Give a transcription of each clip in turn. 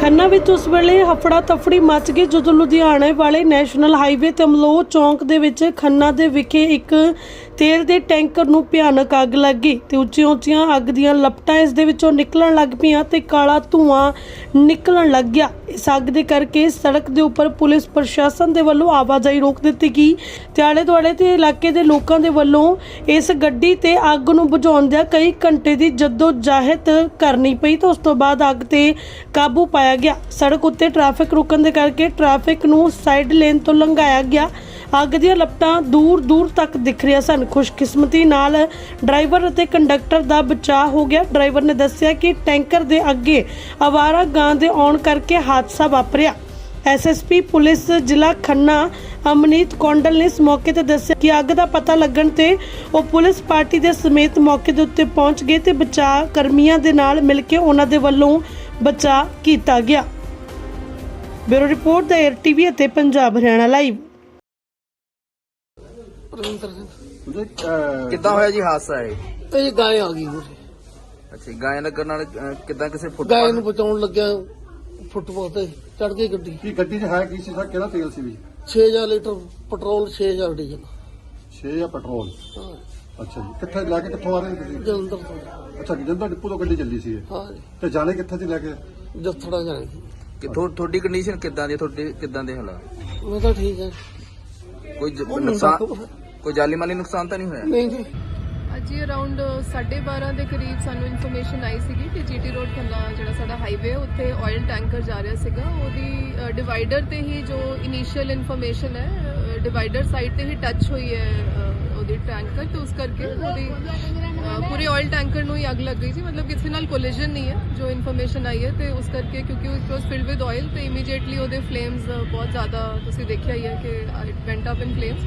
ਖੰਨਾ ਵਿੱਚ ਉਸ ਵੇਲੇ ਹਫੜਾ ਤਫੜੀ ਮਚ ਗਈ, ਜਦੋਂ ਲੁਧਿਆਣੇ ਵਾਲੇ ਨੈਸ਼ਨਲ ਹਾਈਵੇ ਤੇ ਅਮਲੋਹ ਚੌਂਕ ਦੇ ਵਿੱਚ ਖੰਨਾ ਦੇ ਵਿਖੇ ਇੱਕ ਤੇਲ ਦੇ ਟੈਂਕਰ ਨੂੰ ਭਿਆਨਕ ਅੱਗ ਲੱਗ ਗਈ ਤੇ ਉੱਚੀਆਂ ਉੱਚੀਆਂ ਅੱਗ ਦੀਆਂ ਲਪਟਾਂ ਇਸ ਦੇ ਵਿੱਚੋਂ ਨਿਕਲਣ ਲੱਗ ਪਈਆਂ ਤੇ ਕਾਲਾ ਧੂਆਂ ਨਿਕਲਣ ਲੱਗ ਗਿਆ। ਇਸ ਅੱਗ ਦੇ ਕਰਕੇ ਸੜਕ ਦੇ ਉੱਪਰ ਪੁਲਿਸ ਪ੍ਰਸ਼ਾਸਨ ਦੇ ਵੱਲੋਂ ਆਵਾਜਾਈ ਰੋਕ ਦਿੱਤੀ ਗਈ। ਤੇ ਆਲੇ ਦੁਆਲੇ ਦੇ ਇਲਾਕੇ ਦੇ ਲੋਕਾਂ ਦੇ ਵੱਲੋਂ ਇਸ ਗੱਡੀ ਤੇ ਅੱਗ ਨੂੰ ਬੁਝਾਉਣ ਦਿਆਂ ਕਈ ਘੰਟੇ ਦੀ ਜੱਦੋ ਜਾਹਿਦ ਕਰਨੀ ਪਈ ਤੇ ਉਸ ਤੋਂ ਬਾਅਦ ਅੱਗ ਤੇ ਕਾਬੂ ਪਾਇਆ ਗਿਆ। ਸੜਕ ਉੱਤੇ ਟ੍ਰੈਫਿਕ ਰੁਕਣ ਦੇ ਕਰਕੇ ਟ੍ਰੈਫਿਕ ਨੂੰ ਸਾਈਡ ਲੇਨ ਤੋਂ ਲੰਘਾਇਆ ਗਿਆ। ਅੱਗ ਦੀਆਂ ਲਪਟਾਂ ਦੂਰ ਦੂਰ ਤੱਕ ਦਿਖ ਰਹੀਆਂ ਸਨ। ਖੁਸ਼ਕਿਸਮਤੀ ਨਾਲ ਡਰਾਈਵਰ ਅਤੇ ਕੰਡਕਟਰ ਦਾ ਬਚਾਅ ਹੋ ਗਿਆ। ਡਰਾਈਵਰ ਨੇ ਦੱਸਿਆ ਕਿ ਟੈਂਕਰ ਦੇ ਅੱਗੇ ਆਵਾਰਾ ਗਾਂ ਦੇ ਆਉਣ ਕਰਕੇ ਹਾਦਸਾ ਵਾਪਰਿਆ। ਐਸਐਸਪੀ ਪੁਲਿਸ, ਜ਼ਿਲ੍ਹਾ ਖੰਨਾ, ਅਮਨੀਤ ਕੌਂਡਲ ਨੇ ਇਸ ਮੌਕੇ ਤੇ ਦੱਸਿਆ ਕਿ ਅੱਗ ਦਾ ਪਤਾ ਲੱਗਣ ਤੇ ਉਹ ਪੁਲਿਸ ਪਾਰਟੀ ਦੇ ਸਮੇਤ ਮੌਕੇ ਦੇ ਉੱਤੇ ਪਹੁੰਚ ਗਏ ਤੇ ਬਚਾਅ ਕਰਮੀਆਂ ਦੇ ਨਾਲ ਮਿਲ ਕੇ ਉਹਨਾਂ ਦੇ ਵੱਲੋਂ ਬਚਾਅ ਕੀਤਾ ਗਿਆ। ਬਿਊਰੋ ਰਿਪੋਰਟ ਦਾ 에ਅਰ ਟੀਵੀ ਅਤੇ ਪੰਜਾਬ ਹਰਿਆਣਾ ਲਾਈਵ। ਸਿੰਘ ਜੀ ਅਹ, ਕਿੱਦਾਂ ਹੋਇਆ ਜੀ ਹਾਦਸਾ ਇਹ? ਇਹ ਗਾय ਆ ਗਈ ਉਰੇ। ਅੱਛਾ ਗਾਇ ਲੱਗਣ ਨਾਲ ਅਹ, ਕਿੱਦਾਂ ਕਿਸੇ ਗਾय ਫੁੱਟਪਾਥ ਨੂੰ ਬਚਾਉਣ ਲੱਗਿਆ ਫੁੱਟਪਾਥ ਤੇ ਚੜ ਗਈ ਗੱਡੀ। ਕੀ ਗੱਡੀ 'ਚ ਹੈ ਕੀ ਸੀ ਸਰ ਕਿਹੜਾ ਤੇਲ ਸੀ ਵੀ? 6000 ਲੀਟਰ ਪੈਟਰੋਲ 6000 ਡੀਜ਼ਲ। 6 ਜਾਂ ਪੈਟਰੋਲ? ਹਾਂ। ਅੱਛਾ ਜੀ ਕਿੱਥੇ ਲੈ ਕੇ ਕਿੱਥੋਂ ਆ ਰਹੇ ਸੀ ਤੁਸੀਂ? ਜਲੰਧਰ ਤੋਂ। ਅੱਛਾ ਜੰਦਾ ਡਿਪੂ ਤੋਂ ਗੱਡੀ ਚੱਲੀ ਸੀ ਇਹ। ਹਾਂ ਜੀ। ਤੇ ਜਾਣੇ ਕਿੱਥੇ ਸੀ ਲੈ ਕੇ? ਜੱਥੜਾ ਜਾਣੀ ਕਿ ਥੋ- ਤੁਹਾਡੀ ਕੰਡੀਸ਼ਨ ਕਿੱਦਾਂ ਦੀ ਹੈ? ਤੁਹਾਡੇ ਕਿੱਦਾਂ ਦੇ ਹਾਲਾਤ? ਮੈਂ ਤਾਂ ਠੀਕ ਹੈ। ਕੋਈ ਜ- ਉਹ ਨੁਕਸਾਨ ਕੋਈ ਜਾਲੀ ਮਾਲੀ ਨੁਕਸਾਨ ਤਾਂ ਨਹੀਂ ਹੋਇਆ? ਨਹੀਂ ਜੀ। ਅੱਜ ਹੀ ਅਰਾਊਂਡ 12:30 ਦੇ ਕਰੀਬ ਸਾਨੂੰ ਇਨਫੋਰਮੇਸ਼ਨ ਆਈ ਸੀਗੀ ਕਿ ਜੀਟੀ ਰੋਡ ਖੰਨਾ ਜਿਹੜਾ ਸਾਡਾ ਹਾਈਵੇ ਉੱਥੇ ਆਇਲ ਟੈਂਕਰ ਜਾ ਰਿਹਾ ਸੀਗਾ। ਉਹਦੀ ਡਿਵਾਈਡਰ ਤੇ ਹੀ ਜੋ ਇਨੀਸ਼ੀਅਲ ਇਨਫੋਰਮੇਸ਼ਨ ਹੈ ਡਿਵਾਈਡਰ ਸਾਈਡ ਤੇ ਹੀ ਟੱਚ ਹੋਈ ਹੈ ਉਹਦੀ ਟੈਂਕਰ ਤੇ ਉਸ ਕਰਕੇ ਉਹਦੀ ਪੂਰੇ ਆਇਲ ਟੈਂਕਰ ਨੂੰ ਹੀ ਅੱਗ ਲੱਗ ਗਈ ਸੀ। ਮਤਲਬ ਕਿਸੇ ਨਾਲ ਕੋਲੀਜਨ ਨਹੀਂ ਹੈ ਜੋ ਇਨਫੋਰਮੇਸ਼ਨ ਆਈ ਹੈ ਤੇ ਉਸ ਕਰਕੇ ਕਿਉਂਕਿ it was filled with oil ਤੇ ਇਮੀਡੀਏਟਲੀ ਉਹਦੇ ਫਲੇਮਸ ਬਹੁਤ ਜ਼ਿਆਦਾ ਤੁਸੀਂ ਦੇਖਿਆ ਹੀ ਹੈ ਕਿ it went up in flames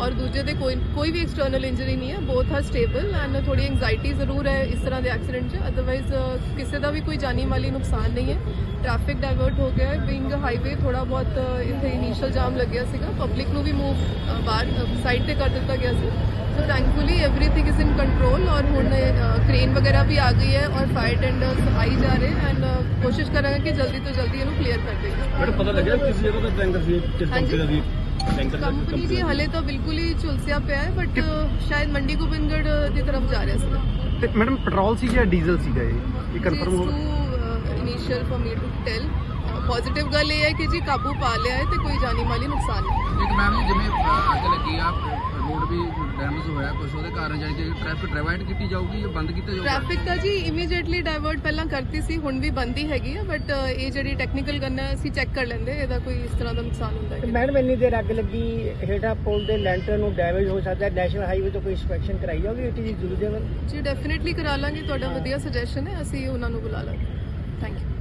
ਔਰ ਦੂਜੇ ਦੇ ਕੋਈ ਕੋਈ ਵੀ ਐਕਸਟਰਨਲ ਇੰਜਰੀ ਨਹੀਂ ਹੈ ਬੋਥ ਆਰ ਸਟੇਬਲ ਐਂਡ ਥੋੜੀ ਐਂਗਜ਼ਾਈਟੀ ਜ਼ਰੂਰ ਹੈ ਇਸ ਤਰ੍ਹਾਂ ਦੇ ਐਕਸੀਡੈਂਟ 'ਚ ਅਦਰਵਾਈਜ਼ ਕਿਸੇ ਦਾ ਵੀ ਕੋਈ ਜਾਨੀ ਮਾਲੀ ਨੁਕਸਾਨ ਨਹੀਂ ਹੈ ਟ੍ਰੈਫਿਕ ਡਾਇਵਰਟ ਹੋ ਗਿਆ ਹੈ ਬਿੰਗ ਹਾਈਵੇ ਥੋੜਾ ਬਹੁਤ ਅ, ਇੱਥੇ ਇਨੀਸ਼ੀਅਲ ਜਾਮ ਲੱਗਿਆ ਸੀਗਾ ਪਬਲਿਕ ਨੂੰ ਵੀ ਮੂਵ ਬਾਹਰ ਸਾਈਡ ਤੇ ਕਰ ਦਿੱਤਾ ਗਿਆ ਸੀ so thankfully everything is in control ਔਰ ਹੁਣ ਕ੍ਰੇਨ ਵਗੈਰਾ ਵੀ ਆ ਗਈ ਹੈ ਔਰ ਫਾਇਰ ਟੈਂਡਰਸ ਆਈ ਜਾ ਰਹੇ ਐਂਡ ਕੋਸ਼ਿਸ਼ ਕਰਾਂਗੇ ਕਿ ਜਲਦੀ ਤੋਂ ਜਲਦੀ ਇਹਨੂੰ ਕਲੀਅਰ ਕਰ ਦੇਈਏ ਮੈਨੂੰ ਪਤਾ ਲੱਗਿਆ ਕਿਸ ਜਗ੍ਹਾ ਤੇ ਟੈਂਕਰ ਸੀ ਕਿਸ ਹਾਂਜੀ। ਕੰਪਨੀ ਦਾ ਸੀ ਟੈਂਕਰ ਦਾ ਕੰਪਨੀ ਜੀ ਹਲੇ ਤਾਂ ਬਿਲਕੁਲ ਹੀ ਝੁਲਸਿਆ ਪਿਆ ਹੈ ਬਟ ਸ਼ਾਇਦ ਮੰਡੀ ਗੋਬਿੰਦਗੜ੍ਹ ਦੀ ਤਰਫ ਜਾ ਰਿਹਾ ਸੀ ਤੇ ਮੈਡਮ ਪੈਟਰੋਲ ਸੀ ਜਾਂ ਡੀਜ਼ਲ ਸੀਗਾ ਇਹ ਇਹ ਕਨਫਰਮ ਹੋ initial for me to tell positive ਗੱਲ ਇਹ ਹੈ ਕਿ ਜੀ ਕਾਬੂ ਪਾ ਲਿਆ ਹੈ ਤੇ ਕੋਈ ਜਾਨੀ ਮਾਲੀ ਨੁਕਸਾਨ ਨਹੀਂ। ਇੱਕ ਮੈਮ ਜਿਵੇਂ ਅੱਗ ਲੱਗੀ ਆ ਰੋਡ ਵੀ ਡੈਮੇਜ ਹੋਇਆ ਕੁਝ ਉਹਦੇ ਕਾਰਨ ਜਾਨੀ ਕਿ ਟ੍ਰੈਫਿਕ ਡਿਵਾਈਡ ਕੀਤੀ ਜਾਊਗੀ ਜਾਂ ਬੰਦ ਕੀਤਾ ਜਾਊਗਾ? ਟ੍ਰੈਫਿਕ ਤਾਂ ਜੀ ਇਮੀਡੀਏਟਲੀ ਡਾਇਵਰਟ ਪਹਿਲਾਂ ਕਰਤੀ ਸੀ ਹੁਣ ਵੀ ਬੰਦ ਹੀ ਹੈਗੀ ਹੈ ਬਟ ਇਹ ਜਿਹੜੀ ਟੈਕਨੀਕਲ ਗਨ ਹੈ ਅਸੀਂ ਚੈੱਕ ਕਰ ਲੈਂਦੇ ਇਹਦਾ ਕੋਈ ਇਸ ਤਰ੍ਹਾਂ ਦਾ ਨੁਕਸਾਨ ਹੁੰਦਾ ਹੈ। ਮੈਡਮ ਇੰਨੀ ਦੇਰ ਅੱਗ ਲੱਗੀ ਹੇਠਾਂ ਪੁਲ ਦੇ ਲੈਂਟਰ ਨੂੰ ਡੈਮੇਜ ਹੋ ਸਕਦਾ ਹੈ ਨੈਸ਼ਨਲ ਹਾਈਵੇ ਤੋਂ ਕੋਈ ਇੰਸਪੈਕਸ਼ਨ ਕਰਾਈ ਜਾਊਗੀ ਇਹ ਚੀਜ਼ ਜ਼ਰੂਰੀ ਜੀ ਡੈਫੀਨਿਟਲੀ ਕਰਾ ਲਾਂਗੇ ਤੁਹਾਡਾ ਵਧੀਆ ਸੁਜੈਸ਼ਨ ਹੈ ਅਸੀਂ ਉਹਨਾਂ ਨੂੰ ਬੁਲਾ ਲਾਂਗੇ। Thank you